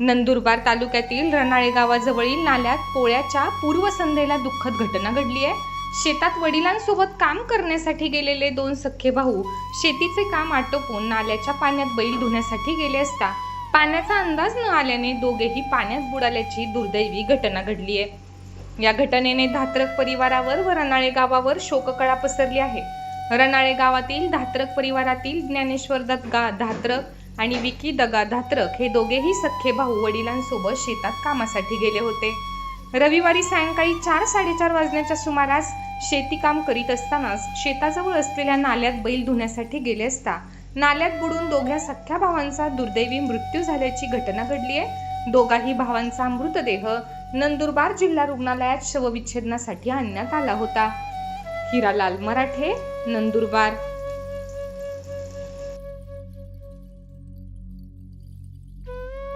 नंदुरबार तालुक्यातील रनाळे गावाजवळील नाल्यात पोळ्याच्या पूर्वसंध्येला दुःखद घटना घडली आहे. शेतात वडिलांसोबत काम करण्यासाठी गेलेले दोन सख्खे भाऊ शेतीचे काम आटोपून नाल्याच्या पाण्यात बैल धुण्यासाठी गेले असता पाण्याचा अंदाज न आल्याने दोघेही पाण्यात बुडाल्याची दुर्दैवी घटना घडली आहे. या घटनेने धात्रक परिवारावर व रनाळे गावावर शोककळा पसरली आहे. रनाळे गावातील धात्रक परिवारातील ज्ञानेश्वर दत्गा धात्रक आणि विकी दगा धात्रक हे दोघेही सख्खे भाऊ वडिलांसोबत शेतात कामासाठी गेले होते. रविवारी सायंकाळी चार साडेचार वाजण्याच्या सुमारास शेती काम करीत असतानाच शेताजवळ असलेल्या नाल्यात बैल धुण्यासाठी गेले असता नाल्यात बुडून दोघ्या सख्ख्या भावांचा दुर्दैवी मृत्यू झाल्याची घटना घडली आहे. दोघाही भावांचा मृतदेह नंदुरबार जिल्हा रुग्णालयात शवविच्छेदनासाठी आणण्यात आला होता. हिरालाल मराठे नंदुरबार.